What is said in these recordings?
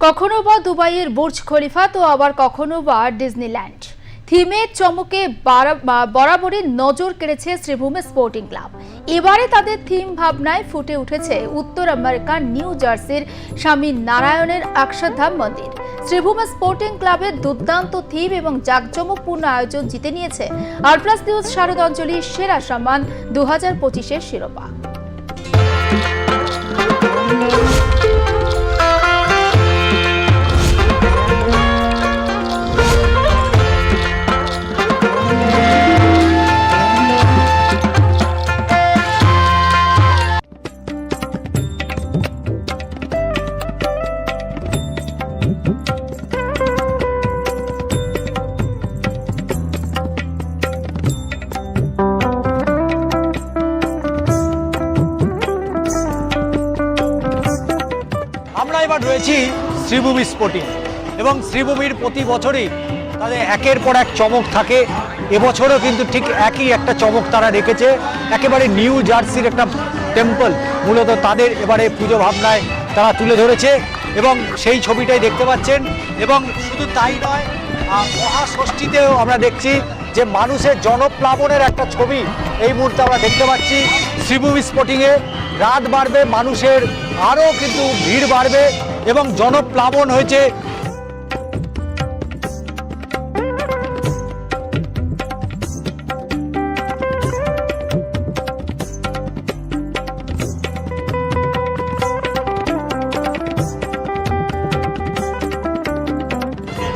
কখনো বা দুবাইয়ের বুর্জ খলিফা, তো আবার কখনো বা ডিজনিল্যান্ড। থিমে চমকে বারা- বরাবরই নজর কেড়েছে শ্রীভূমি স্পোর্টিং ক্লাব। এবারে তাদের থিম ভাবনায় ফুটে উঠেছে উত্তর আমেরিকার নিউ জার্সির স্বামী নারায়ণের অক্ষরধাম মন্দির। শ্রীভূমি স্পোর্টিং ক্লাবের দুর্দান্ত থিম এবং জাঁকজমকপূর্ণ আয়োজন জিতে নিয়েছে আর প্লাস নিউজ শারদ অঞ্চলীর সেরা সম্মান দু হাজার পঁচিশের শিরোপা। এবার রয়েছি শ্রীভূমি স্পোর্টিং এবং শ্রীভূমির প্রতি বছরই তাদের একের পর এক চমক থাকে। এবছরও কিন্তু ঠিক একই একটা চমক তারা রেখেছে। একেবারে নিউ জার্সির একটা টেম্পল মূলত তাদের এবারে পুজো ভাবনায় তারা তুলে ধরেছে। এবং সেই ছবিটাই দেখতে পাচ্ছেন। এবং শুধু তাই নয় মহাষষ্ঠীতেও আমরা দেখছি যে মানুষের জনপ্লাবনের একটা ছবি এই মুহূর্তে আমরা দেখতে পাচ্ছি। শ্রীভূমি স্পোর্টিংয়ে রাত বাড়বে মানুষের আরও কিন্তু ভিড় বাড়বে এবং জনপ্লাবন হয়েছে।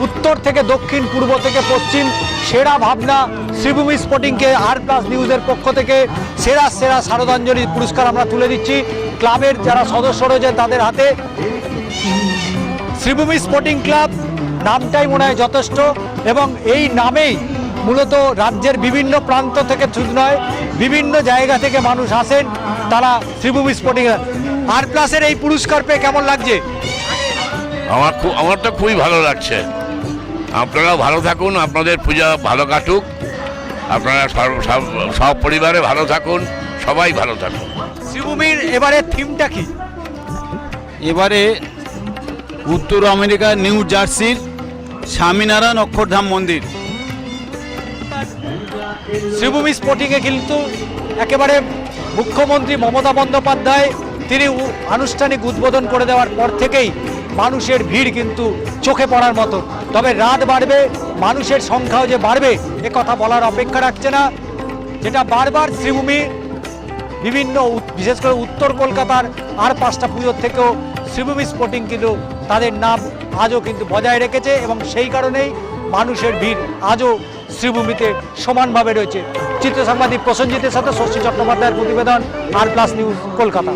উত্তর থেকে দক্ষিণ, পূর্ব থেকে পশ্চিম, সেরা ভাবনা শ্রীভূমি স্পোর্টিংকে আর প্লাস নিউজের পক্ষ থেকে সেরা সেরা শারদাঞ্জলি পুরস্কার আমরা তুলে দিচ্ছি। ক্লাবের যারা সদস্য রয়েছেন তাদের হাতে। শ্রীভূমি স্পোর্টিং ক্লাব নামটাই মনে হয় যথেষ্ট এবং এই নামেই মূলত রাজ্যের বিভিন্ন প্রান্ত থেকে শুধু নয়, বিভিন্ন জায়গা থেকে মানুষ আসেন তারা শ্রীভূমি স্পোর্টিং আর প্লাসের এই পুরস্কার পেয়ে কেমন লাগছে? আমার খুব, আমার তো খুবই ভালো লাগছে। আপনারাও ভালো থাকুন, আপনাদের পূজা ভালো কাটুক। আপনারা সব- পরিবারে ভালো থাকুন, সবাই ভালো থাকুন। শ্রীভূমির এবারে থিমটা কি? এবারে উত্তর আমেরিকার নিউ জার্সির স্বামীনারায়ণ অক্ষরধাম মন্দির। শ্রীভূমি স্পোর্টিংয়ে কিন্তু একেবারে মুখ্যমন্ত্রী মমতা বন্দ্যোপাধ্যায় তিনি আনুষ্ঠানিক উদ্বোধন করে দেওয়ার পর থেকেই মানুষের ভিড় কিন্তু চোখে পড়ার মতো। তবে রাত বাড়বে মানুষের সংখ্যাও যে বাড়বে এ কথা বলার অপেক্ষা রাখছে না। যেটা বারবার শ্রীভূমি বিভিন্ন বিশেষ করে উত্তর কলকাতার আর পাঁচটা পুজোর থেকেও শ্রীভূমি স্পোর্টিং কিন্তু তাদের নাম আজও কিন্তু বজায় রেখেছে এবং সেই কারণেই মানুষের ভিড় আজও শ্রীভূমিতে সমানভাবে রয়েছে। চিত্র সাংবাদিক প্রসঞ্জিতের সাথে ষষ্ঠী চট্টোপাধ্যায়ের প্রতিবেদন আর প্লাস নিউজ কলকাতা।